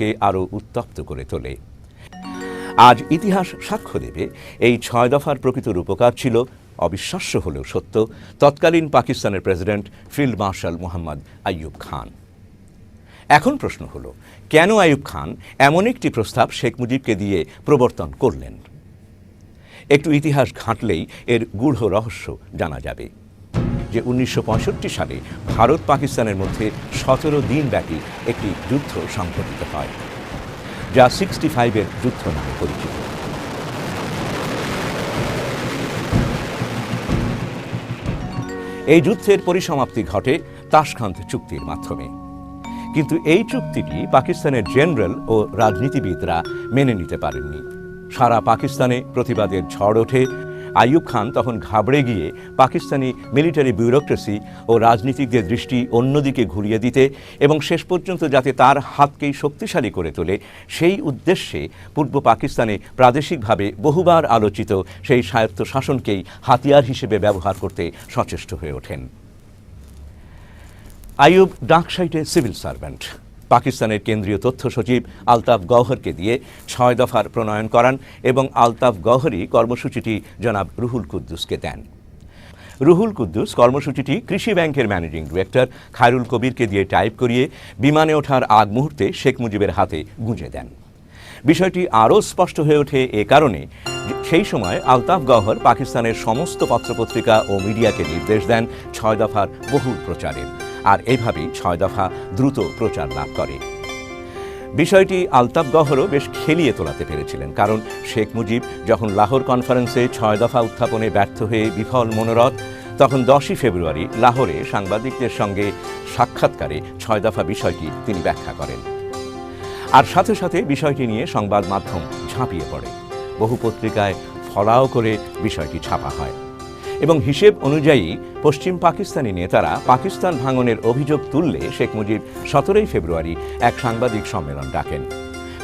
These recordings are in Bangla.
কে আরও উত্তপ্ত করে তোলে। আজ ইতিহাস সাক্ষ্য দেবে, এই ছয় দফার প্রকৃত রূপকার ছিল অবিশ্বাস্য হলেও সত্য, তৎকালীন পাকিস্তানের president field marshal Mohammad Ayub Khan. এখন প্রশ্ন হলো, কেন আইয়ুব খান এমন একটি প্রস্তাব শেখ মুজিবকে দিয়ে প্রবর্তন করলেন? একটু ইতিহাস ঘাঁটলেই এর গূঢ় রহস্য জানা যাবে। যে উনিশশো পঁয়ষট্টি সালে ভারত পাকিস্তানের মধ্যে সতেরো দিনব্যাপী একটি যুদ্ধ সংঘটিত হয়, যা সিক্সটি ফাইভের যুদ্ধ নামে পরিচিত। এই যুদ্ধের পরিসমাপ্তি ঘটে তাশখান্ত চুক্তির মাধ্যমে। কিন্তু এই চুক্তিটি পাকিস্তানের জেনারেল ও রাজনীতিবিদরা মেনে নিতে পারেননি। সারা পাকিস্তানে প্রতিবাদের ঝড় ওঠে আইয়ুব খান তখন ঘাবড়ে গিয়ে পাকিস্তানি মিলিটারি ব্যুরোক্রেসি ও রাজনীতিকদের দৃষ্টি অন্যদিকে ঘুরিয়ে দিতে এবং শেষ পর্যন্ত যাতে তার হাতকেই শক্তিশালী করে তোলে, সেই উদ্দেশ্যে পূর্ব পাকিস্তানে প্রাদেশিকভাবে বহুবার আলোচিত সেই স্বায়ত্ত শাসনকেই হাতিয়ার হিসেবে ব্যবহার করতে সচেষ্ট হয়ে ওঠেন। আইয়ুব ডাকসাইটে সিভিল সার্ভেন্ট। পাকিস্তানের কেন্দ্রীয় তথ্য সচিব আলতাফ গওহরকে দিয়ে ছয় দফার প্রণয়ন করান এবং আলতাফ গওহরই কর্মসূচিটি জনাব রুহুল কুদ্দুসকে দেন। রুহুল কুদ্দুস কর্মসূচিটি কৃষি ব্যাংকের ম্যানেজিং ডিরেক্টর খায়রুল কবিরকে দিয়ে টাইপ করিয়ে বিমানে ওঠার আগ মুহূর্তে শেখ মুজিবের হাতে গুঁজে দেন। বিষয়টি আরও স্পষ্ট হয়ে ওঠে এ কারণে সেই সময় আলতাফ গহর পাকিস্তানের সমস্ত পত্রপত্রিকা ও মিডিয়াকে নির্দেশ দেন ছয় দফার বহুল প্রচারের। আর এভাবেই ছয় দফা দ্রুত প্রচার লাভ করে। বিষয়টি আলতাফ গহরও বেশ খেলিয়ে তোলাতে পেরেছিলেন, কারণ শেখ মুজিব যখন লাহোর কনফারেন্সে ছয় দফা উত্থাপনে ব্যর্থ হয়ে বিফল মনোরথ, তখন দশই ফেব্রুয়ারি লাহোরে সাংবাদিকদের সঙ্গে সাক্ষাৎকারে ছয় দফা বিষয়টি তিনি ব্যাখ্যা করেন। আর সাথে সাথে বিষয়টি নিয়ে সংবাদ মাধ্যম ঝাঁপিয়ে পড়ে। বহু পত্রিকায় ফলাও করে বিষয়টি ছাপা হয়। এবং হিসেব অনুযায়ী পশ্চিম পাকিস্তানি নেতারা পাকিস্তান ভাঙনের অভিযোগ তুললে শেখ মুজিব সতেরোই ফেব্রুয়ারি এক সাংবাদিক সম্মেলন ডাকেন।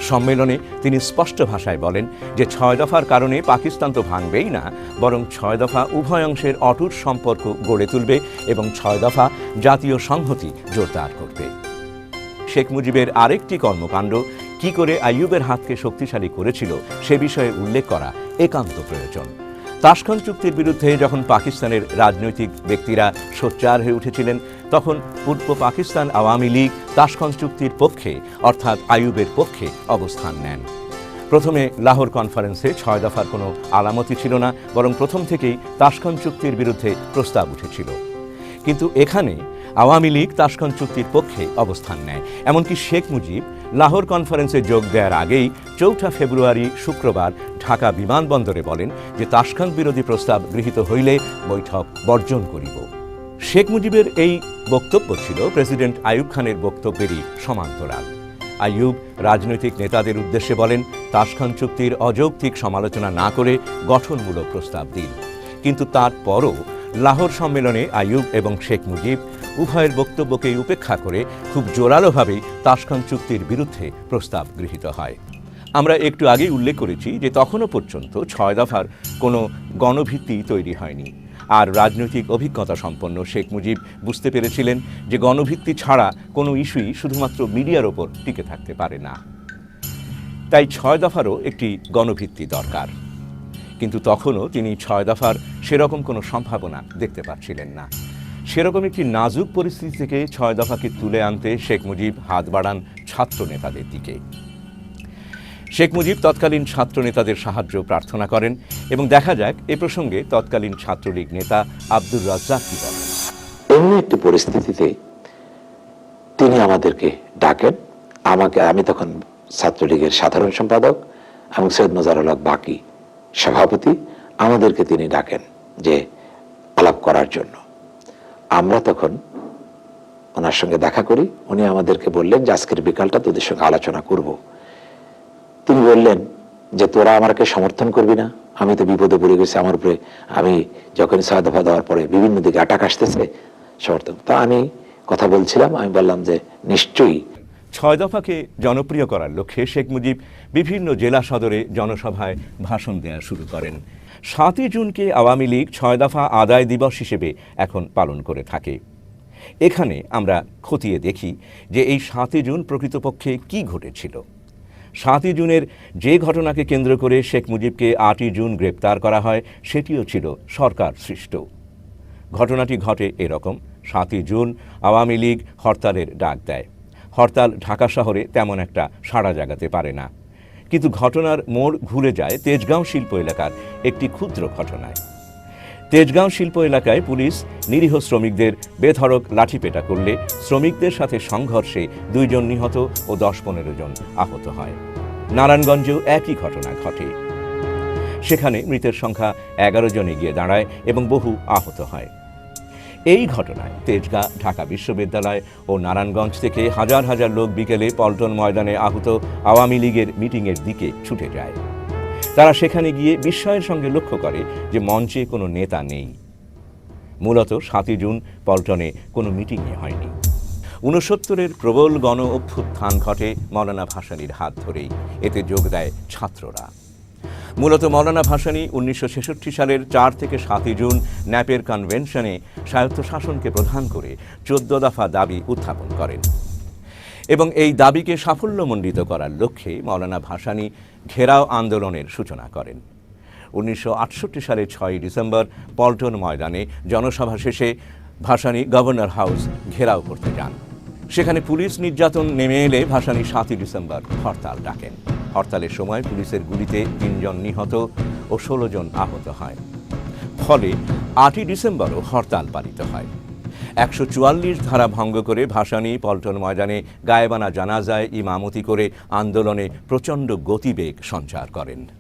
সম্মেলনে তিনি স্পষ্ট ভাষায় বলেন যে ছয় দফার কারণে পাকিস্তান তো ভাঙবেই না, বরং ছয় দফা উভয় অংশের অটুট সম্পর্ক গড়ে তুলবে এবং ছয় দফা জাতীয় সংহতি জোরদার করবে। শেখ মুজিবের আরেকটি কর্মকাণ্ড, কি করে আইয়ুবের হাতকে শক্তিশালী করেছিল সে বিষয়ে উল্লেখ করা একান্ত প্রয়োজন। তাশখান চুক্তির বিরুদ্ধে যখন পাকিস্তানের রাজনৈতিক ব্যক্তিরা সোচ্চার হয়ে উঠেছিলেন, তখন পূর্ব পাকিস্তান আওয়ামী লীগ তাশখান চুক্তির পক্ষে, অর্থাৎ আইয়ুবের পক্ষে অবস্থান নেন। প্রথমে লাহোর কনফারেন্সে ছয় দফার কোনো আলামতি ছিল না, বরং প্রথম থেকেই তাশখান চুক্তির বিরুদ্ধে প্রস্তাব উঠেছিল। কিন্তু এখানে আওয়ামী লীগ তাশখান চুক্তির পক্ষে অবস্থান নেয়। এমনকি শেখ মুজিব লাহোর কনফারেন্সে যোগ দেওয়ার আগেই চৌঠা ফেব্রুয়ারি শুক্রবার ঢাকা বিমানবন্দরে বলেন যে তাশখান বিরোধী প্রস্তাব গৃহীত হইলে বৈঠক বর্জন করিব। শেখ মুজিবের এই বক্তব্য ছিল প্রেসিডেন্ট আইয়ুব খানের বক্তব্যেরই সমান্তরাল। আইয়ুব রাজনৈতিক নেতাদের উদ্দেশ্যে বলেন, তাসখান চুক্তির অযৌক্তিক সমালোচনা না করে গঠনমূলক প্রস্তাব দিন। কিন্তু তারপরও লাহোর সম্মেলনে আইয়ুব এবং শেখ মুজিব উভয়ের বক্তব্যকে উপেক্ষা করে খুব জোরালোভাবেই তাশখান চুক্তির বিরুদ্ধে প্রস্তাব গৃহীত হয়। আমরা একটু আগেই উল্লেখ করেছি যে তখনও পর্যন্ত ছয় দফার কোনো গণভিত্তি তৈরি হয়নি। আর রাজনৈতিক অভিজ্ঞতা সম্পন্ন শেখ মুজিব বুঝতে পেরেছিলেন যে গণভিত্তি ছাড়া কোনো ইস্যুই শুধুমাত্র মিডিয়ার ওপর টিকে থাকতে পারে না। তাই ছয় দফারও একটি গণভিত্তি দরকার। কিন্তু তখনও তিনি ছয় দফার সেরকম কোনো সম্ভাবনা দেখতে পাচ্ছিলেন না। সেরকম একটি নাজুক পরিস্থিতি থেকে ছয় দফাকে তুলে আনতে শেখ মুজিব হাত বাড়ান ছাত্র নেতাদের দিকে। শেখ মুজিব তৎকালীন ছাত্র নেতাদের সাহায্য প্রার্থনা করেন এবং দেখা যাক এ প্রসঙ্গে তৎকালীন ছাত্রলীগ নেতা আব্দুর রাজ্জাক কি বলেন। এমনি একটি পরিস্থিতিতে তিনি আমাদেরকে ডাকেন। আমাকে, আমি তখন ছাত্রলীগের সাধারণ সম্পাদক এবং সৈয়দ মজারুল হক বাকি সভাপতি। আমাদেরকে তিনি ডাকেন যে আলাপ করার জন্য। আমরা তখন ওনার সঙ্গে দেখা করি। উনি আমাদেরকে বললেন যে, আজকের বিকালটা তোদের সঙ্গে আলোচনা করব। তিনি বললেন যে, তোরা আমাকে সমর্থন করবি না। আমি তো বিপদে পড়ে গেছি। আমার উপরে আমি যখন দফা দেওয়ার পরে বিভিন্ন দিকে আটাক আসতেছে সমর্থন। তা আমি কথা বলছিলাম। আমি বললাম যে, নিশ্চয়ই। ছয় দফাকে জনপ্রিয় করার লক্ষ্যে শেখ মুজিব বিভিন্ন জেলা সদরে জনসভায় ভাষণ দেওয়া শুরু করেন। সাতই জুনকে আওয়ামী লীগ ছয় দফা আদায় দিবস হিসেবে এখন পালন করে থাকে। এখানে আমরা খতিয়ে দেখি যে এই সাতই জুন প্রকৃতপক্ষে কি ঘটেছিল। সাতই জুনের যে ঘটনাকে কেন্দ্র করে শেখ মুজিবকে আটই জুন গ্রেপ্তার করা হয়, সেটিও ছিল সরকার সৃষ্ট। ঘটনাটি ঘটে এরকম, সাতই জুন আওয়ামী লীগ হরতালের ডাক দেয়। হরতাল ঢাকা শহরে তেমন একটা সাড়া জাগাতে পারে না। কিন্তু ঘটনার মোড় ঘুরে যায় তেজগাঁও শিল্প এলাকার একটি ক্ষুদ্র ঘটনায়। তেজগাঁও শিল্প এলাকায় পুলিশ, নিরীহ শ্রমিকদের বেধড়ক লাঠিপেটা করলে শ্রমিকদের সাথে সংঘর্ষে দুইজন নিহত ও দশ পনেরো জন আহত হয়। নারায়ণগঞ্জেও একই ঘটনা ঘটে। সেখানে মৃতের সংখ্যা এগারো জনে গিয়ে দাঁড়ায় এবং বহু আহত হয়। এই ঘটনায় তেজগা, ঢাকা বিশ্ববিদ্যালয় ও নারায়ণগঞ্জ থেকে হাজার হাজার লোক বিকেলে পল্টন ময়দানে আহত আওয়ামী লীগের মিটিংয়ের দিকে ছুটে যায়। তারা সেখানে গিয়ে বিস্ময়ের সঙ্গে লক্ষ্য করে যে মঞ্চে কোনো নেতা নেই। মূলত সাতই জুন পল্টনে কোনো মিটিংই হয়নি। ঊনসত্তরের প্রবল গণ অভ্যুত্থান ঘটে মৌলানা ভাসানীর হাত ধরেই। এতে যোগ দেয় ছাত্ররা। মূলত মৌলানা ভাসানী উনিশশো ছেষট্টি সালের চার থেকে সাতই জুন ন্যাপের কনভেনশনে স্বায়ত্তশাসনকে প্রধান করে চোদ্দ দফা দাবি উত্থাপন করেন। এবং এই দাবিকে সাফল্যমণ্ডিত করার লক্ষ্যে মৌলানা ভাসানী ঘেরাও আন্দোলনের সূচনা করেন। উনিশশো আটষট্টি সালের ছয়ই ডিসেম্বর পল্টন ময়দানে জনসভা শেষে ভাসানী গভর্নর হাউস ঘেরাও করতে যান। সেখানে পুলিশ নির্যাতন নেমে এলে ভাসানী সাতই ডিসেম্বর হরতাল ডাকেন। হরতালের সময় পুলিশের গুলিতে তিনজন নিহত ও ষোলো জন আহত হয়। ফলে আটই ডিসেম্বরও হরতাল পালিত হয়। একশো চুয়াল্লিশ ধারা ভঙ্গ করে ভাসানী পল্টন ময়দানে গায়েবানা জানাজায় ইমামতি করে আন্দোলনে প্রচণ্ড গতিবেগ সঞ্চার করেন।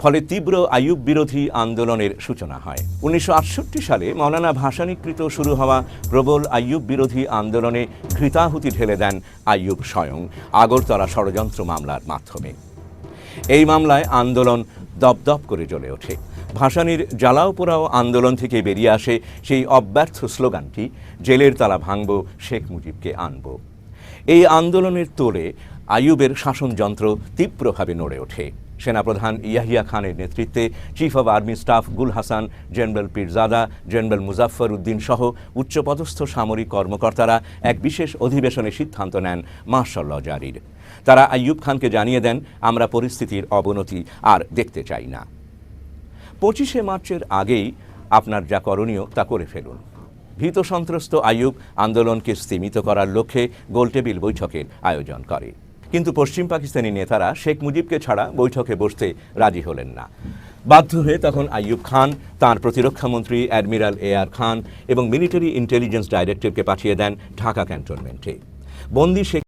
ফলে তীব্র আয়ুব বিরোধী আন্দোলনের সূচনা হয়। উনিশশো আটষট্টি সালে মৌলানা ভাসানীকৃত শুরু হওয়া প্রবল আইয়ুব বিরোধী আন্দোলনে ঘৃতাহুতি ঢেলে দেন আইয়ুব স্বয়ং, আগরতলা ষড়যন্ত্র মামলার মাধ্যমে। এই মামলায় আন্দোলন দপদপ করে জ্বলে ওঠে। ভাসানীর জ্বালাও পোড়াও আন্দোলন থেকে বেরিয়ে আসে সেই অব্যর্থ স্লোগানটি, জেলের তালা ভাঙব, শেখ মুজিবকে আনব। এই আন্দোলনের তোলে আইয়ুবের শাসনযন্ত্র তীব্রভাবে নড়ে ওঠে। সেনাপ্রধান ইয়াহিয়া খানের নেতৃত্বে chief of army staff Gul Hasan general Pirzada general Muzaffar Uddin সহ উচ্চপদস্থ সামরিক কর্মকর্তারা এক বিশেষ অধিবেশনে সিদ্ধান্ত নেন মার্শাল ল জারির। তারা আইয়ুব খানকে জানিয়ে দেন, আমরা পরিস্থিতির অবনতি আর দেখতে চাই না। পঁচিশে মার্চের আগেই আপনার যা করণীয় তা করে ফেলুন। ভীত সন্ত্রস্ত আইয়ুব আন্দোলনকে স্তীমিত করার লক্ষ্যে গোলটেবিল বৈঠকের আয়োজন করে। কিন্তু পশ্চিম পাকিস্তানি নেতারা শেখ মুজিবকে ছাড়া বৈঠকে বসতে রাজি হলেন না। বাধ্য হয়ে তখন আইয়ুব খান, তার প্রতিরক্ষামন্ত্রী অ্যাডমিরাল এ আর খান এবং মিলিটারি ইন্টেলিজেন্স ডাইরেক্টরকে পাঠিয়ে দেন ঢাকা ক্যান্টনমেন্টে। বন্দি শেখ